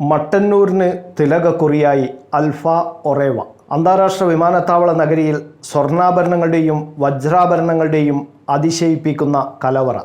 മട്ടന്നൂരിന് തിലകക്കുറിയായി അൽഫ ഒറേവ. അന്താരാഷ്ട്ര വിമാനത്താവള നഗരിയിൽ സ്വർണാഭരണങ്ങളുടെയും വജ്രാഭരണങ്ങളുടെയും അതിശയിപ്പിക്കുന്ന കലവറ.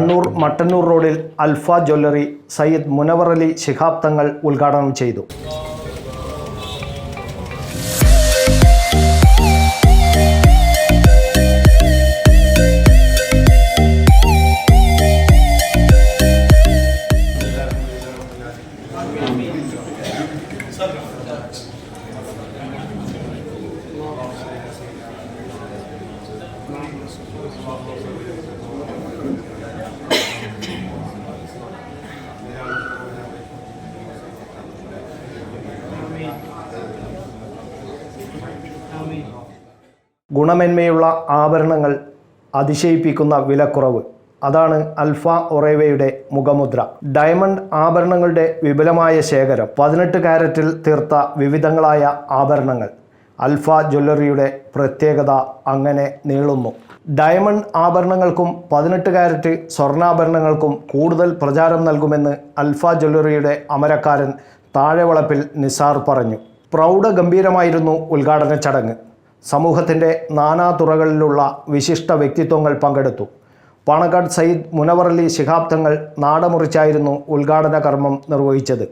കണ്ണൂർ മട്ടന്നൂർ റോഡിൽ അൽഫ ജ്വല്ലറി സയ്യിദ് മുനവർ അലി ശിഹാബ് തങ്ങൾ ഉദ്ഘാടനം ചെയ്തു. ഗുണമേന്മയുള്ള ആഭരണങ്ങൾ അതിശയിപ്പിക്കുന്ന വിലക്കുറവ്. അതാണ് അൽഫ ഒറേവയുടെ മുഖമുദ്ര. ഡയമണ്ട് ആഭരണങ്ങളുടെ വിപുലമായ ശേഖരം. പതിനെട്ട് കാരറ്റിൽ തീർത്ത വിവിധങ്ങളായ ആഭരണങ്ങൾ. അൽഫ ജ്വല്ലറിയുടെ പ്രത്യേകത അങ്ങനെ നീളുന്നു. ഡയമണ്ട് ആഭരണങ്ങൾക്കും പതിനെട്ട് കാരറ്റ് സ്വർണാഭരണങ്ങൾക്കും കൂടുതൽ പ്രചാരം നൽകുമെന്ന് അൽഫ ജ്വല്ലറിയുടെ അമരക്കാരൻ താഴെവളപ്പിൽ നിസാർ പറഞ്ഞു. പ്രൗഢഗംഭീരമായിരുന്നു ഉദ്ഘാടന ചടങ്ങ്. സമൂഹത്തിന്റെ നാനാതുറകളിലുള്ള വിശിഷ്ട വ്യക്തിത്വങ്ങൾ പങ്കെടുത്തു. പാണക്കാട് സയ്യിദ് മുനവറലി ശിഹാബ് തങ്ങൾ നാടമുറിച്ചായിരുന്നു ഉദ്ഘാടന കർമ്മം നിർവഹിച്ചത്.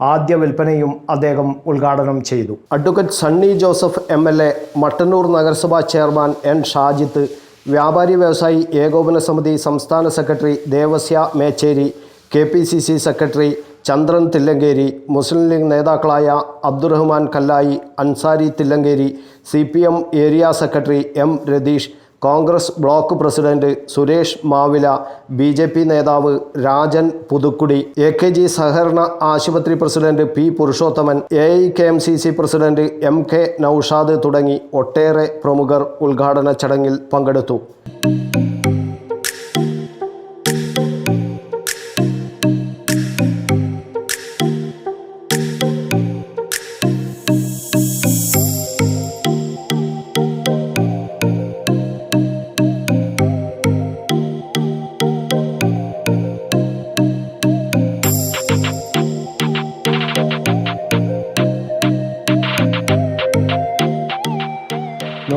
ആദ്യ വിൽപ്പനയും അദ്ദേഹം ഉദ്ഘാടനം ചെയ്തു. Advocate Sunny Joseph M L A Mattannur നഗരസഭാ ചെയർമാൻ എൻ ഷാജിത്ത് വ്യാപാരി വ്യവസായി ഏകോപന സമിതി സംസ്ഥാന secretary Devasya Mecheri K P C C secretary Chandran Thillankeri Muslim League നേതാക്കളായ Abdurahman Kallayi Ansari Thillankeri C P M area secretary M Ratheesh Congress block president Suresh Mavila B J P നേതാവ് Rajan Puthukkudi A K G സഹകരണ ആശുപത്രി president P Purushothaman A I K M C C president M K Noushad തുടങ്ങി ഒട്ടേറെ പ്രമുഖർ ഉദ്ഘാടന ചടങ്ങിൽ പങ്കെടുത്തു.